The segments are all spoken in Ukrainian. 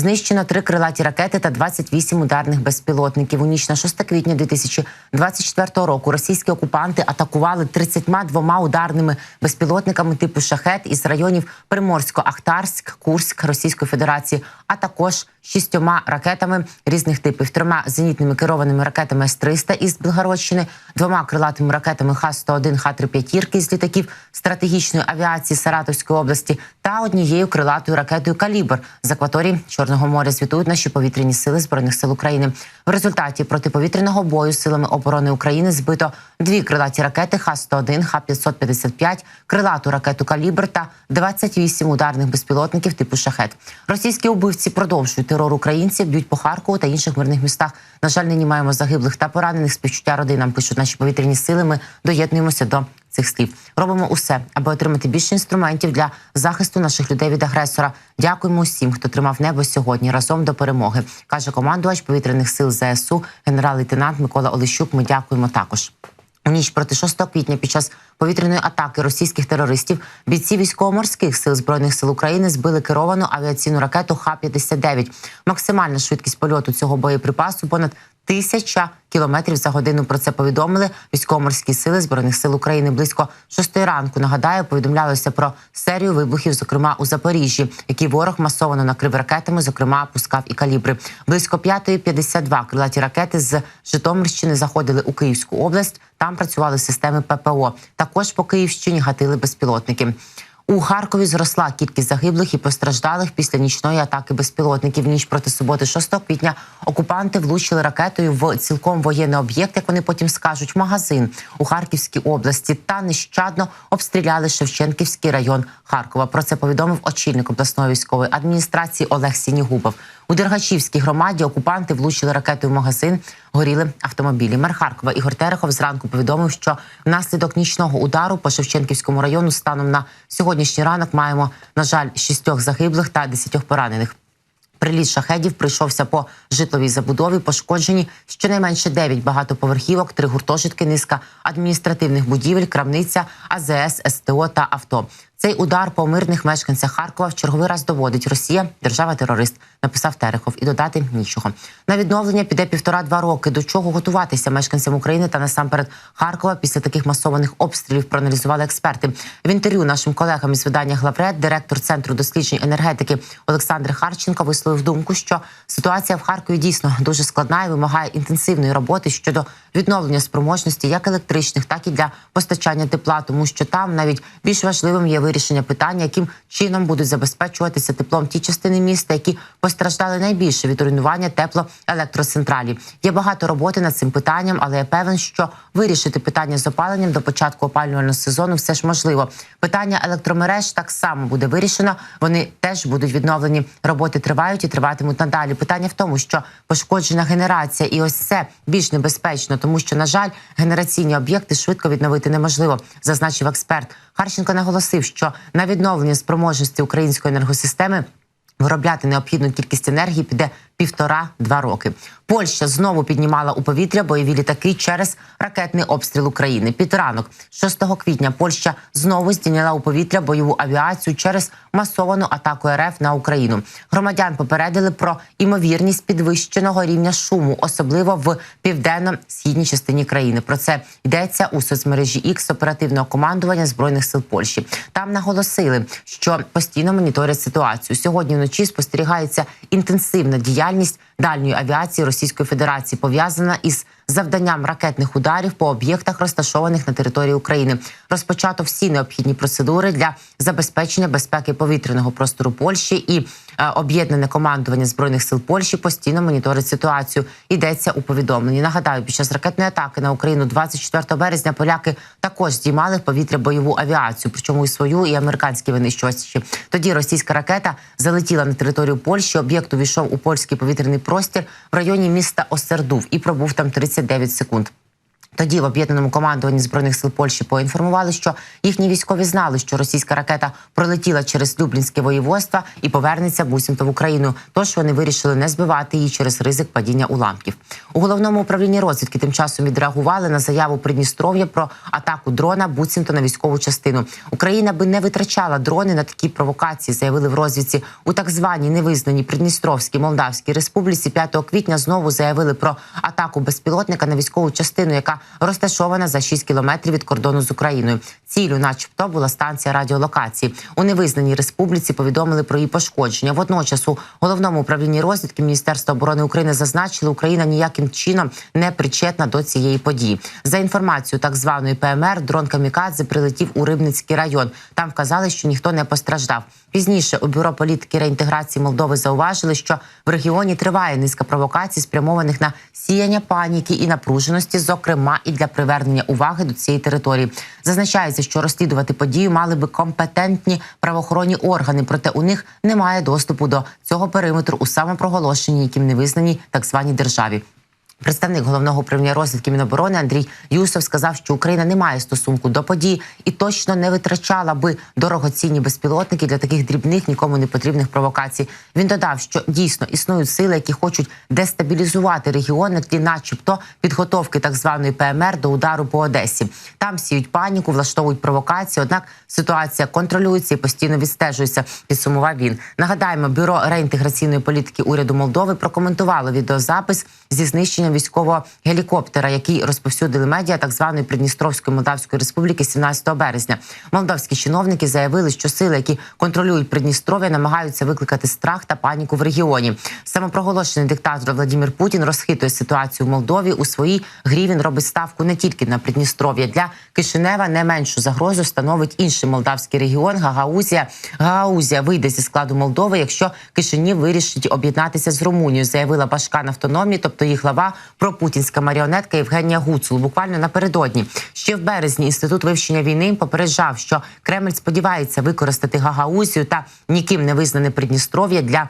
Знищено три крилаті ракети та 28 ударних безпілотників. У ніч на 6 квітня 2024 року російські окупанти атакували 32 ударними безпілотниками типу шахет із районів Приморсько-Ахтарськ, Курськ Російської Федерації, а також шістьома ракетами різних типів, трьома зенітними керованими ракетами С-300 із Білгородщини, двома крилатими ракетами Х-101, Х-3 п'ятірки з літаків стратегічної авіації Саратовської області та однією крилатою ракетою Калібр з акваторії Чорного моря. Звітують наші повітряні сили збройних сил України. В результаті протиповітряного бою силами оборони України збито дві крилаті ракети Х-101, Х-555, крилату ракету Калібр та 28 ударних безпілотників типу шахет. Російські убивці продовжують терор українців, б'ють по Харкову та інших мирних містах. На жаль, нині маємо загиблих та поранених. Співчуття родинам пишуть наші повітряні сили. Ми доєднуємося до цих слів. Робимо усе, аби отримати більше інструментів для захисту наших людей від агресора. Дякуємо усім, хто тримав небо сьогодні разом до перемоги. каже командувач повітряних сил ЗСУ, генерал-лейтенант Микола Олещук. Ми дякуємо також. У ніч проти 6 квітня під час повітряної атаки російських терористів бійці військово-морських сил збройних сил України збили керовану авіаційну ракету Х-59. Максимальна швидкість польоту цього боєприпасу понад тисяча кілометрів за годину. Про це повідомили військово-морські сили збройних сил України близько шостої ранку. Нагадаю, повідомлялося про серію вибухів, зокрема у Запоріжжі, які ворог масово накрив ракетами, зокрема пускав і калібри. Близько 5.52 крилаті ракети з Житомирщини заходили у Київську область. Там працювали системи ППО. Також по Київщині гатили безпілотники. У Харкові зросла кількість загиблих і постраждалих після нічної атаки безпілотників. Ніч проти суботи, 6 квітня, окупанти влучили ракетою в цілком воєнний об'єкт, як вони потім скажуть, магазин у Харківській області та нещадно обстріляли Шевченківський район Харкова. Про це повідомив очільник обласної військової адміністрації Олег Сінігубов. У Дергачівській громаді окупанти влучили ракетою в магазин, горіли автомобілі. Мер Харкова Ігор Терехов зранку повідомив, що внаслідок нічного удару по Шевченківському району станом на сьогоднішній ранок маємо, на жаль, шістьох загиблих та десятьох поранених. Приліт шахедів прийшовся по житловій забудові. Пошкоджені щонайменше 9 багатоповерхівок, три гуртожитки, низка адміністративних будівель, крамниця, АЗС, СТО та авто. Цей удар по мирних мешканцях Харкова в черговий раз доводить Росія держава-терорист. Написав Терехов і додати нічого. На відновлення піде півтора-два роки. До чого готуватися мешканцям України та насамперед Харкова після таких масованих обстрілів проаналізували експерти. В інтерв'ю нашим колегам із видання Главред, директор центру досліджень енергетики Олександр Харченко висловив думку, що ситуація в Харкові дійсно дуже складна і вимагає інтенсивної роботи щодо відновлення спроможності як електричних, так і для постачання тепла, тому що там навіть більш важливим є вирішення питання, яким чином будуть забезпечуватися теплом ті частини міста, які постраждали найбільше від руйнування теплоелектроцентралі. Є багато роботи над цим питанням, але я певен, що вирішити питання з опаленням до початку опалювального сезону все ж можливо. Питання електромереж так само буде вирішено. Вони теж будуть відновлені. Роботи тривають і триватимуть надалі. Питання в тому, що пошкоджена генерація, і ось це більш небезпечно, тому що на жаль, генераційні об'єкти швидко відновити неможливо, зазначив експерт. Харченко наголосив, що на відновлення спроможності української енергосистеми виробляти необхідну кількість енергії піде півтора-два роки. Польща знову піднімала у повітря бойові літаки через ракетний обстріл України. Під ранок, 6 квітня, Польща знову здійняла у повітря бойову авіацію через масовану атаку РФ на Україну. Громадян попередили про імовірність підвищеного рівня шуму, особливо в південно-східній частині країни. Про це йдеться у соцмережі X оперативного командування збройних сил Польщі. Там наголосили, що постійно моніторять ситуацію. Сьогодні вночі спостерігається інтенсивна діяльність дальньої авіації Російської Федерації, пов'язана із завданням ракетних ударів по об'єктах, розташованих на території України. Розпочато всі необхідні процедури для забезпечення безпеки повітряного простору Польщі і е, об'єднане командування збройних сил Польщі постійно моніторить ситуацію. Йдеться у повідомленні. Нагадаю, під час ракетної атаки на Україну 24 березня поляки також здіймали в повітря бойову авіацію, причому і свою, і американські винищувачі. Тоді російська ракета залетіла на територію Польщі. Об'єкт увійшов у польський повітряний простір в районі міста Осердув і пробув там 39 секунд. Тоді в об'єднаному командуванні збройних сил Польщі поінформували, що їхні військові знали, що російська ракета пролетіла через Люблінське воєводство і повернеться буцімто в Україну. Тож вони вирішили не збивати її через ризик падіння уламків. У головному управлінні розвідки тим часом відреагували на заяву Придністров'я про атаку дрона буцімто на військову частину. Україна би не витрачала дрони на такі провокації, заявили в розвідці у так званій невизнаній Придністровській Молдавській республіці. 5 квітня знову заявили про атаку безпілотника на військову частину, яка розташована за 6 кілометрів від кордону з Україною. Цілю, начебто, була станція радіолокації. У невизнаній республіці повідомили про її пошкодження. Водночас у головному управлінні розвідки Міністерства оборони України зазначили, Україна ніяким чином не причетна до цієї події. За інформацією так званої ПМР, дрон Камікадзе прилетів у Рибницький район. Там вказали, що ніхто не постраждав. Пізніше у бюро політики реінтеграції Молдови зауважили, що в регіоні триває низка провокацій, спрямованих на сіяння паніки і напруженості, зокрема і для привернення уваги до цієї території. Зазначається, що розслідувати подію мали би компетентні правоохоронні органи, проте у них немає доступу до цього периметру у самопроголошенні, яким не визнані так званій державі. Представник головного управління розвідки Міноборони Андрій Юсов сказав, що Україна не має стосунку до подій і точно не витрачала би дорогоцінні безпілотники для таких дрібних, нікому не потрібних провокацій. Він додав, що дійсно існують сили, які хочуть дестабілізувати регіон на тлі, начебто, підготовки так званої ПМР до удару по Одесі. Там сіють паніку, влаштовують провокації. Однак ситуація контролюється і постійно відстежується. Підсумував він. Нагадаємо, бюро реінтеграційної політики уряду Молдови прокоментувало відеозапис зі військового гелікоптера, який розповсюдили медіа так званої Придністровської Молдавської Республіки 17 березня. Молдавські чиновники заявили, що сили, які контролюють Придністров'я, намагаються викликати страх та паніку в регіоні. Самопроголошений диктатор Владимир Путін розхитує ситуацію в Молдові. У своїй грі він робить ставку не тільки на Придністров'я. Для Кишинева не меншу загрозу становить інший молдавський регіон Гагаузія. Гагаузія вийде зі складу Молдови, якщо Кишинів вирішить об'єднатися з Румунією, заявила Башкан автономії, тобто їх глава пропутінська маріонетка Євгенія Гуцул. Буквально напередодні ще в березні інститут вивчення війни попереджав, що Кремль сподівається використати Гагаузію та ніким не визнане Придністров'я для.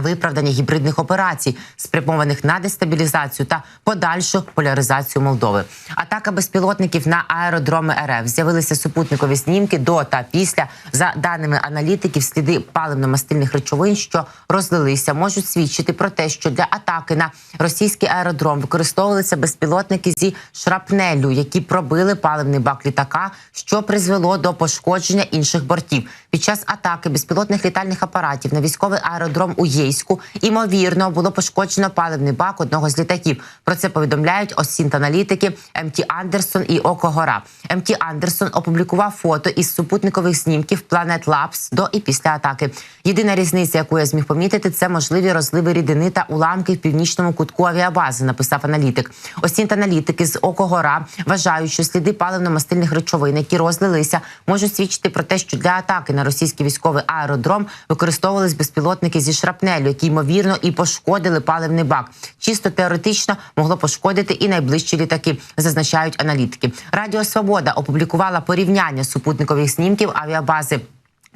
Виправдання гібридних операцій, спрямованих на дестабілізацію та подальшу поляризацію Молдови. Атака безпілотників на аеродроми РФ з'явилися супутникові знімки до та після. За даними аналітиків, сліди паливно-мастильних речовин, що розлилися, можуть свідчити про те, що для атаки на російський аеродром використовувалися безпілотники зі шрапнелю, які пробили паливний бак літака, що призвело до пошкодження інших бортів. Під час атаки безпілотних літальних апаратів на військовий аеродром у Єйську імовірно було пошкоджено паливний бак одного з літаків. Про це повідомляють осінт-аналітики МТ Андерсон і Око Гора. МТ Андерсон опублікував фото із супутникових знімків Planet Labs до і після атаки. Єдина різниця, яку я зміг помітити, це можливі розливи рідини та уламки в північному кутку авіабази. Написав аналітик. Осінт-аналітики з Око Гора вважають, що сліди паливно-мастильних речовин, які розлилися, можуть свідчити про те, що для атаки на російський військовий аеродром використовувались безпілотники зі шрапнелю, які ймовірно і пошкодили паливний бак. Чисто теоретично могло пошкодити і найближчі літаки, зазначають аналітики. Радіо Свобода опублікувала порівняння супутникових снімків авіабази.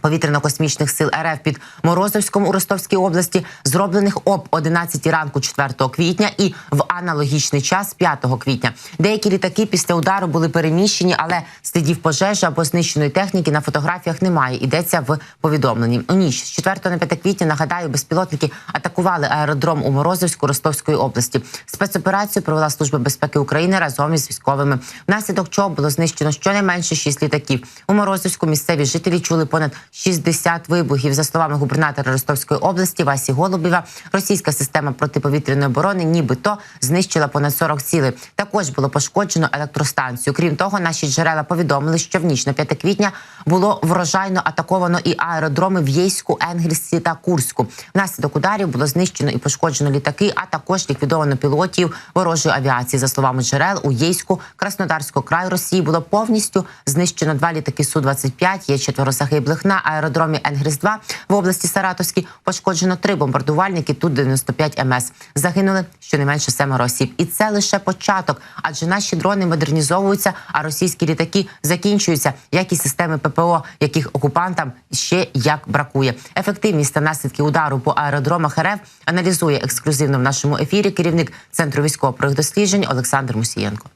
Повітряно-космічних сил РФ під Морозовськом у Ростовській області, зроблених об 11 ранку 4 квітня і в аналогічний час 5 квітня. Деякі літаки після удару були переміщені, але слідів пожежі або знищеної техніки на фотографіях немає. Йдеться в повідомленні. У ніч з 4 на 5 квітня нагадаю, безпілотники атакували аеродром у Морозовську Ростовської області. Спецоперацію провела служба безпеки України разом із військовими. Внаслідок чого було знищено щонайменше 6 літаків. У Морозовську місцеві жителі чули понад 60 вибухів. За словами губернатора Ростовської області Васі Голубєва, російська система протиповітряної оборони, нібито знищила понад 40 цілей. Також було пошкоджено електростанцію. Крім того, наші джерела повідомили, що в ніч на 5 квітня було врожайно атаковано і аеродроми в Єйську, Енгельсі та Курську. Внаслідок ударів було знищено і пошкоджено літаки, а також ліквідовано пілотів ворожої авіації. За словами джерел, у Єйську Краснодарського краю Росії було повністю знищено два літаки су 25 Є четверо загиблих на аеродромі Енгельс-2 в області Саратовській. Пошкоджено три бомбардувальники. Ту 95 МС. Загинули щонайменше семеро осіб. І це лише початок, адже наші дрони модернізовуються, а російські літаки закінчуються, як і системи ППО, яких окупантам ще як бракує. Ефективність та наслідки удару по аеродромах РФ аналізує ексклюзивно в нашому ефірі керівник центру військово-досліджень Олександр Мусієнко.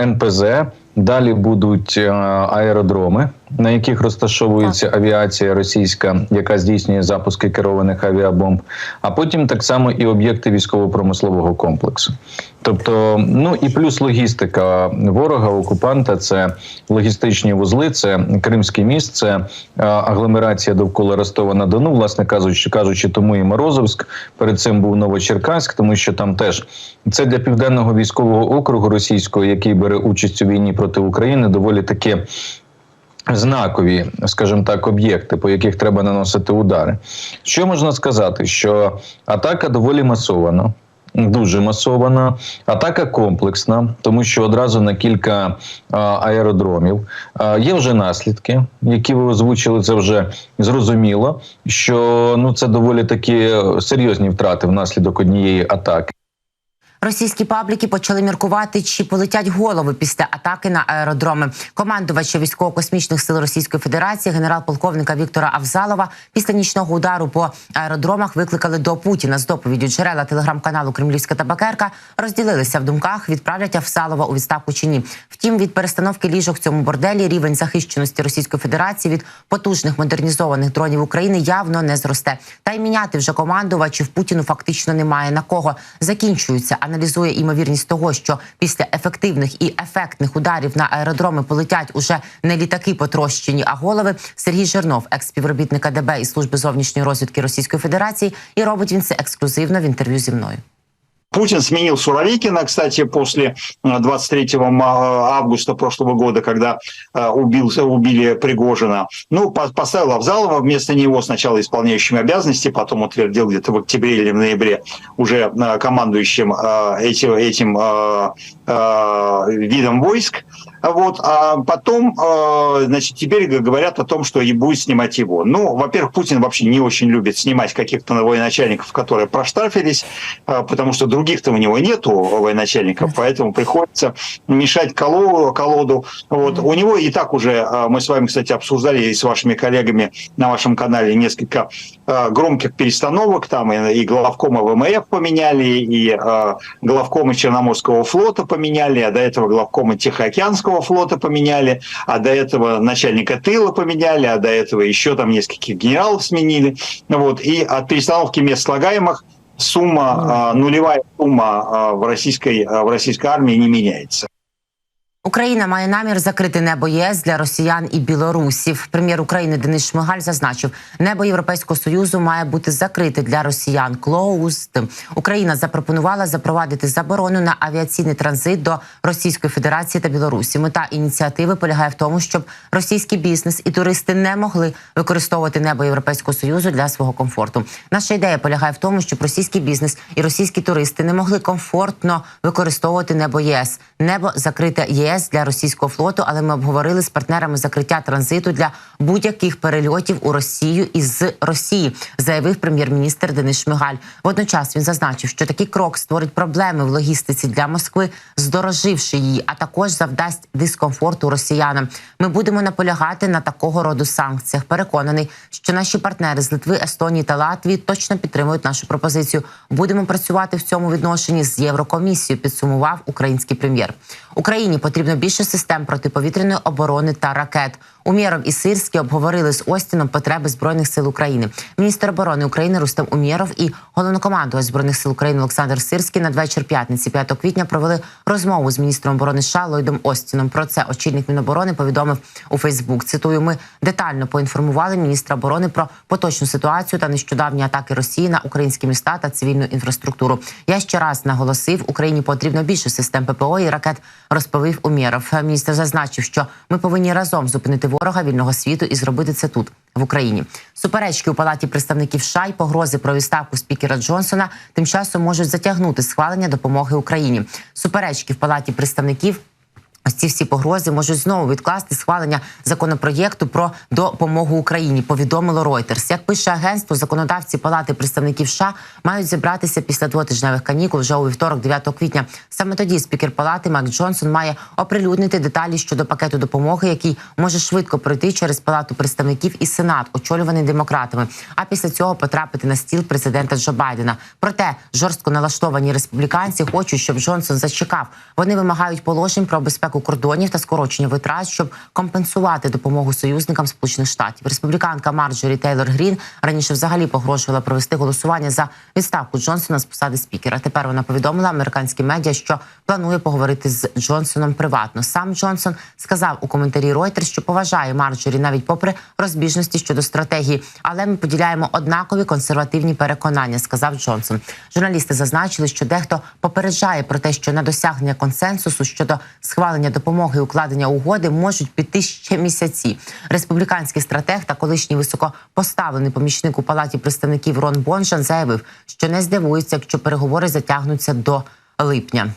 НПЗ Далі будуть е, аеродроми, на яких розташовується авіація російська, яка здійснює запуски керованих авіабомб. А потім так само і об'єкти військово-промислового комплексу. Тобто, ну і плюс логістика ворога, окупанта це логістичні вузли, це Кримський міст, це агломерація довкола Ростова на Дону, власне кажучи, кажучи, тому і Морозовськ. Перед цим був Новочеркаськ, тому що там теж це для південного військового округу російського, який бере участь у війні проти України, доволі таки. Знакові, скажімо так, об'єкти, по яких треба наносити удари. Що можна сказати? Що атака доволі масована, дуже масована, атака комплексна, тому що одразу на кілька а, аеродромів а, є вже наслідки, які ви озвучили. Це вже зрозуміло, що ну це доволі такі серйозні втрати внаслідок однієї атаки. Російські пабліки почали міркувати, чи полетять голови після атаки на аеродроми. Командувача військово-космічних сил Російської Федерації, генерал-полковника Віктора Авзалова, після нічного удару по аеродромах викликали до Путіна з доповіддю джерела телеграм-каналу Кремлівська табакерка розділилися в думках, відправлять Авзалова у відставку чи ні. Втім, від перестановки ліжок в цьому борделі рівень захищеності Російської Федерації від потужних модернізованих дронів України явно не зросте. Та й міняти вже командувачів Путіну фактично немає на кого. Закінчується аналізує імовірність того, що після ефективних і ефектних ударів на аеродроми полетять уже не літаки потрощені, а голови. Сергій Жернов, екс-співробітник АДБ і служби зовнішньої розвідки Російської Федерації, і робить він це ексклюзивно в інтерв'ю зі мною. Путин сменил Суровикина, кстати, после э, 23 августа прошлого года, когда э, убил, убили Пригожина. Ну, по- поставил Авзалова вместо него сначала исполняющим обязанности, потом утвердил где-то в октябре или в ноябре уже э, командующим э, этим, этим э, э, видом войск. Вот, а потом, э, значит, теперь говорят о том, что и будет снимать его. Ну, во-первых, Путин вообще не очень любит снимать каких-то военачальников, которые проштрафились, э, потому что других-то у него нету военачальников, поэтому приходится мешать колоду. колоду. Вот. У него и так уже, мы с вами, кстати, обсуждали и с вашими коллегами на вашем канале несколько громких перестановок, там и, главкома ВМФ поменяли, и главкома Черноморского флота поменяли, а до этого главкома Тихоокеанского флота поменяли, а до этого начальника тыла поменяли, а до этого еще там нескольких генералов сменили. Вот. И от перестановки мест слагаемых сумма, э, нулевая сумма э, в российской, э, в российской армии не меняется. Україна має намір закрити небо ЄС для росіян і білорусів. Прем'єр України Денис Шмигаль зазначив, небо Європейського союзу має бути закрите для росіян. Closed. Україна запропонувала запровадити заборону на авіаційний транзит до Російської Федерації та Білорусі. Мета ініціативи полягає в тому, щоб російський бізнес і туристи не могли використовувати небо Європейського союзу для свого комфорту. Наша ідея полягає в тому, щоб російський бізнес і російські туристи не могли комфортно використовувати небо ЄС. Небо закрите ЄС для російського флоту, але ми обговорили з партнерами закриття транзиту для будь-яких перельотів у Росію із Росії, заявив прем'єр-міністр Денис Шмигаль. Водночас він зазначив, що такий крок створить проблеми в логістиці для Москви, здороживши її, а також завдасть дискомфорту росіянам. Ми будемо наполягати на такого роду санкціях. Переконаний, що наші партнери з Литви, Естонії та Латвії точно підтримують нашу пропозицію. Будемо працювати в цьому відношенні з Єврокомісією. Підсумував український прем'єр. Україні потрібно більше систем протиповітряної оборони та ракет. Умєров і Сирський обговорили з Остіном потреби збройних сил України. Міністр оборони України Рустем Умєров і головнокомандувач збройних сил України Олександр Сирський надвечір п'ятниці 5 квітня провели розмову з міністром оборони США Ллойдом Остіном. Про це очільник Міноборони повідомив у Фейсбук. Цитую: ми детально поінформували міністра оборони про поточну ситуацію та нещодавні атаки Росії на українські міста та цивільну інфраструктуру. Я ще раз наголосив, Україні потрібно більше систем ППО і ракет. Розповів Умєров. Міністр зазначив, що ми повинні разом зупинити ворога вільного світу і зробити це тут. В Україні суперечки у палаті представників США й погрози про відставку спікера Джонсона тим часом можуть затягнути схвалення допомоги Україні. Суперечки в палаті представників Ось ці всі погрози можуть знову відкласти схвалення законопроєкту про допомогу Україні. Повідомило Reuters. Як пише агентство, законодавці Палати представників США мають зібратися після двотижневих канікул вже у вівторок, 9 квітня. Саме тоді спікер палати Мак Джонсон має оприлюднити деталі щодо пакету допомоги, який може швидко пройти через палату представників і сенат, очолюваний демократами. А після цього потрапити на стіл президента Джо Байдена. Проте жорстко налаштовані республіканці хочуть, щоб Джонсон зачекав. Вони вимагають положень про безпеку безпеку кордонів та скорочення витрат, щоб компенсувати допомогу союзникам Сполучених Штатів. Республіканка Марджорі Тейлор Грін раніше взагалі погрожувала провести голосування за відставку Джонсона з посади спікера. Тепер вона повідомила американським медіа, що планує поговорити з Джонсоном приватно. Сам Джонсон сказав у коментарі Reuters, що поважає Марджорі навіть попри розбіжності щодо стратегії, але ми поділяємо однакові консервативні переконання, сказав Джонсон. Журналісти зазначили, що дехто попереджає про те, що на досягнення консенсусу щодо схвалення допомоги і укладення угоди можуть піти ще місяці. Республіканський стратег та колишній високопоставлений помічник у палаті представників Рон Бонжан заявив, що не здивується, якщо переговори затягнуться до липня.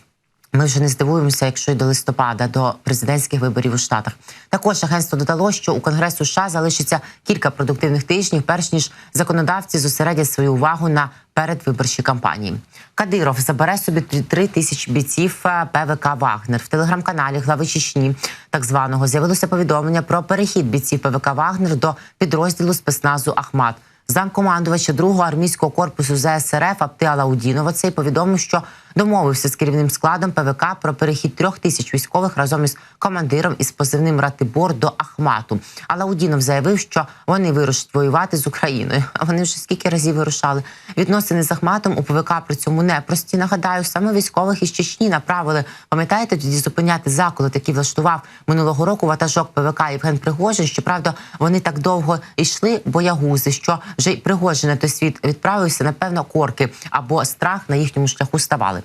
Ми вже не здивуємося, якщо й до листопада, до президентських виборів у штатах. Також агентство додало, що у Конгресу США залишиться кілька продуктивних тижнів, перш ніж законодавці зосередять свою увагу на передвиборчій кампанії. Кадиров забере собі три тисячі бійців е, ПВК Вагнер в телеграм-каналі глави Чечні, так званого з'явилося повідомлення про перехід бійців ПВК Вагнер до підрозділу спецназу Ахмат. Замкомандувача другого армійського корпусу ЗСРФ Апти Алаудінова цей повідомив, що домовився з керівним складом ПВК про перехід трьох тисяч військових разом із командиром із позивним Ратибор до Ахмату. Алаудінов заявив, що вони вирушать воювати з Україною. Вони вже скільки разів вирушали. Відносини з Ахматом у ПВК при цьому непрості. Нагадаю, саме військових із Чечні направили. Пам'ятаєте, тоді зупиняти заколот, який влаштував минулого року ватажок ПВК Євген Пригожин. Щоправда, вони так довго йшли боягузи, що вже й Пригожин на той світ відправився, напевно, корки або страх на їхньому шляху ставали.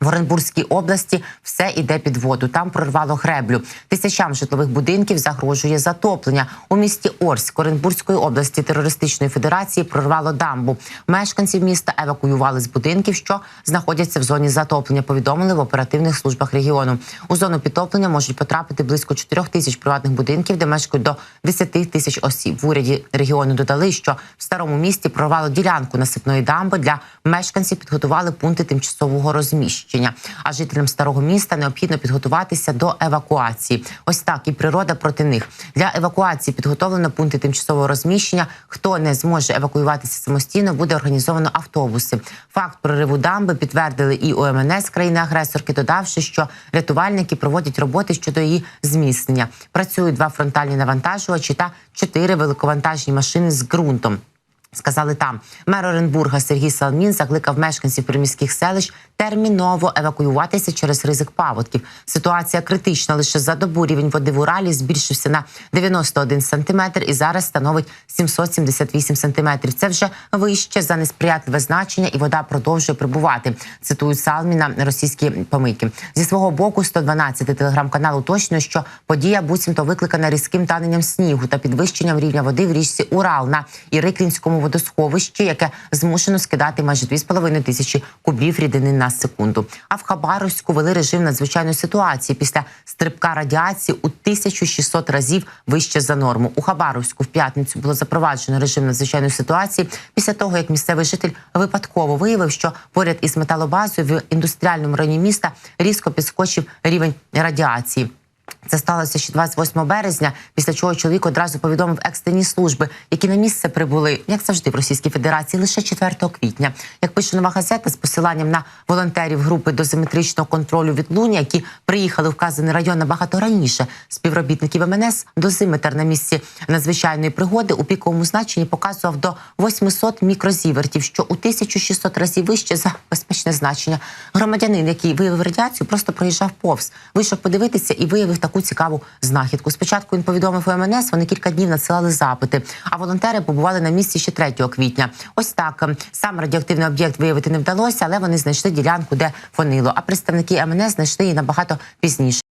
В Оренбурзькій області все іде під воду. Там прорвало греблю. Тисячам житлових будинків загрожує затоплення. У місті Орськ Оренбурзької області терористичної федерації прорвало дамбу. Мешканців міста евакуювали з будинків, що знаходяться в зоні затоплення. Повідомили в оперативних службах регіону. У зону підтоплення можуть потрапити близько 4 тисяч приватних будинків, де мешкають до 10 тисяч осіб. В уряді регіону додали, що в старому місті прорвало ділянку насипної дамби для мешканців. Підготували пункти тимчасового розміщення. А жителям старого міста необхідно підготуватися до евакуації. Ось так і природа проти них для евакуації підготовлено пункти тимчасового розміщення. Хто не зможе евакуюватися самостійно, буде організовано автобуси. Факт прориву дамби підтвердили і УМНС країни-агресорки, додавши, що рятувальники проводять роботи щодо її зміцнення. Працюють два фронтальні навантажувачі та чотири великовантажні машини з ґрунтом. Сказали там, мер Оренбурга Сергій Салмін закликав мешканців приміських селищ терміново евакуюватися через ризик паводків. Ситуація критична. Лише за добу рівень води в Уралі збільшився на 91 сантиметр і зараз становить 778 сантиметрів. Це вже вище за несприятливе значення, і вода продовжує прибувати. Цитують Салміна російські помийки. Зі свого боку, 112 телеграм-канал уточнює, що подія буцімто викликана різким таненням снігу та підвищенням рівня води в річці Урал на Іриклінському водосховищі, яке змушено скидати майже 2,5 тисячі кубів рідини на секунду. А в Хабаровську вели режим надзвичайної ситуації після стрибка радіації у 1600 разів вище за норму. У Хабаровську в п'ятницю було запроваджено режим надзвичайної ситуації після того, як місцевий житель випадково виявив, що поряд із металобазою в індустріальному районі міста різко підскочив рівень радіації. Це сталося ще 28 березня, після чого чоловік одразу повідомив екстрені служби, які на місце прибули, як завжди, в Російській Федерації лише 4 квітня. Як пише нова газета з посиланням на волонтерів групи дозиметричного контролю відлуння, які приїхали в вказаний район набагато раніше. Співробітників МНС дозиметр на місці надзвичайної пригоди у піковому значенні показував до 800 мікрозівертів, що у 1600 разів вище за безпечне значення. Громадянин, який виявив радіацію, просто проїжджав повз, вийшов подивитися і виявив таку цікаву знахідку. Спочатку він повідомив МНС, вони кілька днів надсилали запити, а волонтери побували на місці ще 3 квітня. Ось так ем, сам радіоактивний об'єкт виявити не вдалося, але вони знайшли ділянку, де фонило. А представники МНС знайшли її набагато пізніше.